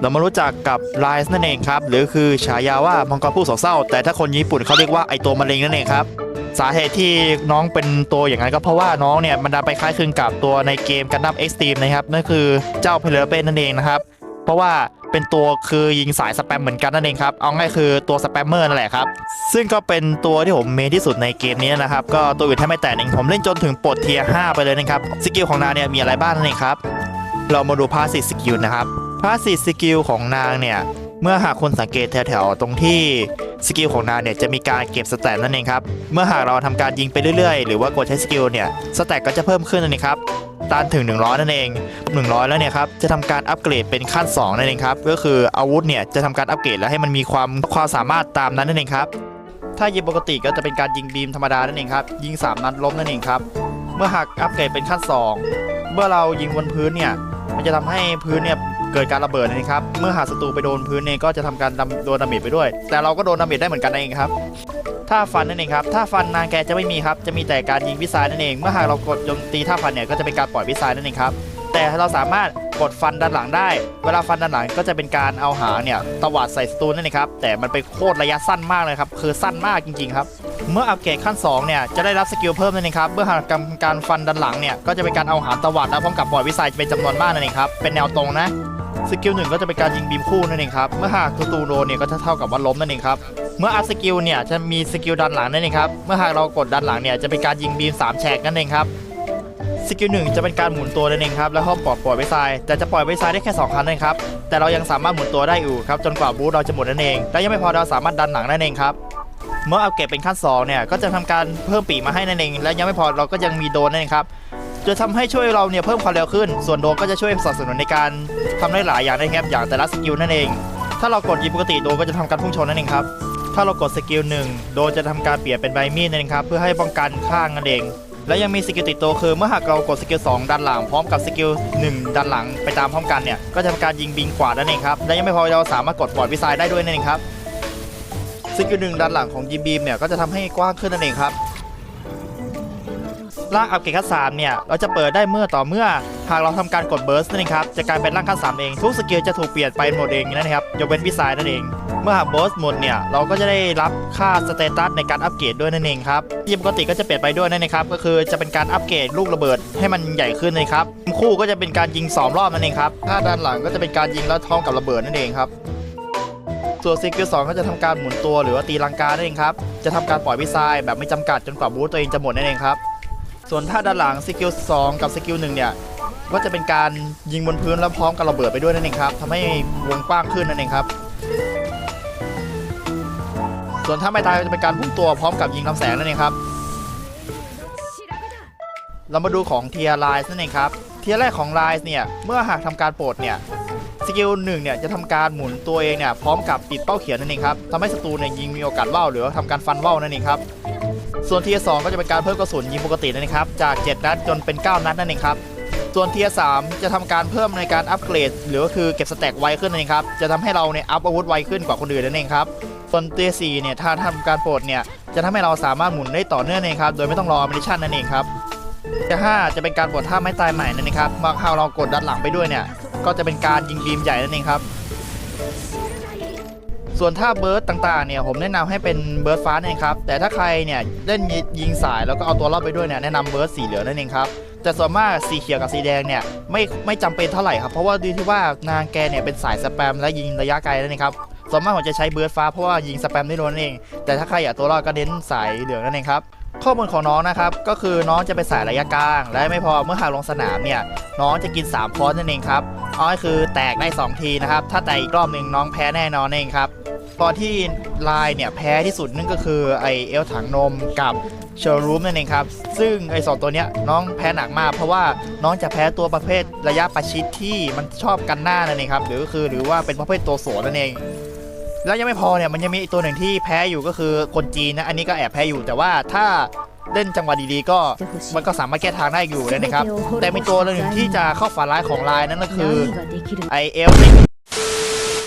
เรามารู้จักกับไลซ์นั่นเองครับหรือคือฉายาว่ามังกรผู้โศกเศร้า แต่ถ้าคนญี่ปุ่นเขาเรียกว่าไอตัวมะเร็งนั่นเองครับสาเหตุที่น้องเป็นตัวอย่างนั้นก็เพราะว่าน้องเนี่ยมันดันไปคล้ายคลึงกับตัวในเกมกันดั้มเอ็กซ์ตรีมนะครับนั่นคือเจ้าเพลเปนนั่นเองนะครับเพราะว่าเป็นตัวคือยิงสายสแปมเหมือนกันนั่นเองครับเอาง่ายคือตัวสแปมเมอร์นั่นแหละครับซึ่งก็เป็นตัวที่ผมเมนที่สุดในเกมนี้นะครับก็ตัวอื่นแทบไม่แตะเองผมเล่นจนถึงปลดเทียร์5ไปเลยนะครับสกิลของนาเนี่ยมีอะไรบ้างนั่นเองครับเรามาดูพาสซีฟสกิลนะครับ พาสีสกิลของนางเนี่ย เมื่อหากคนสังเกตแถวๆตรงที่สกิลของนางเนี่ยจะมีการเก็บสแตทนั่นเองครับ เมื่อหากเราทำการยิงไปเรื่อยๆ หรือว่ากดใช้สกิลเนี่ยสแตทก็จะเพิ่มขึ้นนั่นเองครับตันถึง 100 นั่นเอง 100 แล้วเนี่ยครับจะทำการอัปเกรดเป็นขั้น 2 นั่นเองครับก็คืออาวุธเนี่ยจะทำการอัปเกรดแล้วให้มันมีความความสามารถตามนั้นนั่นเองครับถ้ายิงปกติก็จะเป็นการยิงบีมธรรมดานั่นเองครับยิง 3 นัดล้มนั่นเองครับเมื่อหากอัปเกรดเป็นขั้น 2 เมื่อเรายิงบนพื้นเนี่ยมันจะทำให้พื้นเนี่ย เกิดการระเบิดนะครับ เมื่อหากศัตรูไปโดนพื้นเนี่ยก็จะทำการดำโดนดาเมจไปด้วย แต่เราก็โดนดาเมจได้เหมือนกันนั่นเองครับถ้าฟันนั่นเองครับถ้าฟันนางแกจะไม่มีครับ จะมีแต่การยิงวิสายนั่นเอง เมื่อหากเรากดโจมตีท่าฟันเนี่ยก็จะเป็นการปล่อยวิสายนั่นเองครับ แต่เราสามารถกดฟันด้านหลังได้ เวลาฟันด้านหลังก็จะเป็นการเอาหางเนี่ยตวัดใส่ศัตรูนั่นเองครับ แต่มันเป็นโคตรระยะสั้นมากเลยครับ คือสั้นมากจริงๆครับ เมื่ออัปเกรดขั้น2เนี่ยจะได้รับสกิลเพิ่มนั่นเองครับ เมื่อหากการฟันด้านหลังเนี่ยก็จะเป็นการเอาหางตวัดแล้วพร้อมกับปล่อยวิสัยเป็นจำนวนมากนั่นเองครับ เป็นแนวตรงนะ สกิลหนึ่งก็จะเป็นการยิงบีมคู่นั่นเองครับ เมื่อหากศัตรูโดนเนี่ยก็จะเท่ากับว่าล้มนั่นเองครับ เมื่ออัพสกิลเนี่ยจะมีสกิลดันหลังนั่นเองครับ เมื่อหากเรากดดันหลังเนี่ยจะเป็นการยิงบีม3แฉกนั่นเองครับ สกิลหนึ่งจะเป็นการหมุนตัวนั่นเองครับ แล้วก็ปลอดปล่อยไวไซด์แต่จะปล่อยไวไซด์ได้แค่2ครั้งนั่นเองครับ แต่เรายังสามารถหมุนตัวได้อยู่ครับจนกว่าบูทเราจะหมดนั่นเอง และยังไม่พอเราสามารถดันหลังนั่นเองครับเมื่ออัปเกรดเป็นขั้น2เนี่ยก็จะทำการเพิ่มปีกมาให้นั่นเอง และยังไม่พอเราก็ยังมีโดนนั่นเองครับ จะทำให้ช่วยเราเนี่ยเพิ่มความเร็วขึ้น ส่วนโดก็จะช่วยสนับสนุนในการทำได้หลายอย่างนะครับอย่างแต่ละสกิลนั่นเอง ถ้าเรากดยิงปกติโดก็จะทำการพุ่งชนนั่นเองครับ ถ้าเรากดสกิลหนึ่งโดจะทำการเปลี่ยนเป็นใบมีดนั่นเองครับเพื่อให้ป้องกันข้างนั่นเอง และยังมีสกิลติดตัวคือเมื่อหากเรากดสกิล2ดันหลังพร้อมกับสกิล1ดันหลังไปตามพร้อมกันเนี่ยก็จะทำการยิงบิงกว่านั่นเองครับและยังไม่พอเราสามารถกดปล่อยวิสัยได้ด้วยนั่นเองครับสกิลหนึ่งดันหลังของยิงบีมเนี่ยก็จะทำให้กว้างขึ้นนั่นเองครับ ร่างอัปเกรดขั้นสามเนี่ย เราจะเปิดได้เมื่อต่อเมื่อ หากเราทำการกดเบิร์สนั่นเองครับ จะกลายเป็นร่างขั้นสามเอง ทุกสกิลจะถูกเปลี่ยนไปหมดเองนั่นเองครับ ยกเว้นวิสัยนั่นเอง เมื่อหากเบิร์สหมดเนี่ย เราก็จะได้รับค่าสเตตัสในการอัปเกรดด้วยนั่นเองครับที่ปกติก็จะเปลี่ยนไปด้วยนั่นเองครับ ก็คือจะเป็นการอัปเกรดลูกระเบิดให้มันใหญ่ขึ้นนะครับ คู่ก็จะเป็นการยิงสองรอบนั่นเองครับ ถ้าด้านหลังก็จะเป็นการยิงแล้วท้องกับระเบิดนั่นเองครับส่วนสกิลสองก็จะทำการหมุนตัวหรือว่าตีลังกานั่นเองครับ จะทำการปล่อยวิสัยแบบไม่จำกัดจนกว่าบูตตัวเองจะหมดนั่นเองครับ ส่วนถ้าด้านหลังสกิลสองกับสกิลหนึ่งเนี่ยก็จะเป็นการยิงบนพื้นแล้วพร้อมกับระเบิดไปด้วยนั่นเองครับทำให้วงกว้างขึ้นนั่นเองครับ ส่วนถ้าไม่ตายจะเป็นการพุ่งตัวพร้อมกับยิงลำแสงนั่นเองครับ เรามาดูของเทียร์ไลน์นั่นเองครับ เทียร์แรกของไลน์เนี่ยเมื่อหากทำการโปรดเนี่ยสกิลหนึ่งเนี่ยจะทำการหมุนตัวเองเนี่ยพร้อมกับปิดเป้าเขียวนั่นเองครับทำให้ศัตรูเนี่ยยิงมีโอกาสว่าวหรือว่าทำการฟันว่าวนั่นเองครับ ส่วนเทียร์สก็จะเป็นการเพิ่มกระสุนยิงปกตินั่ครับ จาก 7 นัดจนเป็น 9 นัดนั่นเองครับ ส่วนเทียร์สจะทำการเพิ่มในการอัปเกรด หรือก็คือเก็บสแต็กไวขึ้นนั่นเองครับ จะทำให้เราเนี่ยอัพอาวุธไวขึ้นกว่าคนอื่นนั่นเองครับ ส่วนเทียร์สเนี่ยถ้าทำการโปรดเนี่ยจะทำให้เราสามารถหมุนได้ต่อเนื่องนั่นเองครับ โดยไม่ต้องรอมิชชั่นนั่นเองครับเทียร์ห้าจะเป็นการปลดท่าไม้ตายใหม่นั่นเองครับเมื่อเรากดด้านหลังไปด้วยเนี่ย ก็จะเป็นการยิงบีมใหญ่นั่นเองครับ ส่วนท่าเบิร์ดต่างๆเนี่ยผมแนะนำให้เป็นเบิร์ดฟ้านั่นเองครับ แต่ถ้าใครเนี่ยเล่นยิงสายแล้วก็เอาตัวรอดไปด้วยเนี่ยแนะนำเบิร์ดสีเหลืองนั่นเองครับแต่ส่วนมากสีเขียวกับสีแดงเนี่ยไม่ไม่จำเป็นเท่าไหร่ครับ เพราะว่าดูที่ว่านางแกเนี่ยเป็นสายสแปมและยิงระยะไกลนั่นเองครับส่วนมากผมจะใช้เบิร์ดฟ้าเพราะว่ายิงสแปมได้โดนนั่นเอง แต่ถ้าใครอยากตัวรอดก็เน้นสายเหลืองนั่นเองครับข้อมูลของน้องนะครับก็คือน้องจะเป็นสายระยะกลาง และไม่พอเมื่อหากลงสนามเนี่ยน้องจะกิน 3 คอร์สนั่นเองครับ อาก็คือแตกได้ 2 ทีนะครับ ถ้าแตกอีกรอบหนึ่งน้องแพ้แน่นอนนั่เองครับตอนที่ลายเนี่ยแพ้ที่สุดนั่นก็คือไอเอลถังนมกับเชอร์รูมนั่นเองครับ ซึ่งไอสองตัวเนี้ยน้องแพ้หนักมาก เพราะว่าน้องจะแพ้ตัวประเภทระยะประชิดที่มันชอบกันหน้านั่นเองครับหรือก็คือหรือว่าเป็นประเภทตัวโสดนั่นเองแล้วยังไม่พอเนี่ยมันยังมีตัวหนึ่งที่แพ้อยู่ก็คือคนจีนนะอันนี้ก็แอบแพ้อยู่แต่ว่าถ้า เล่นจังหวะดีๆ ก็มันก็สามารถแก้ทางได้อยู่นะครับ แต่มีตัวหนึ่งที่จะเข้าฝันร้ายของลายนั่นก็คือไอเอล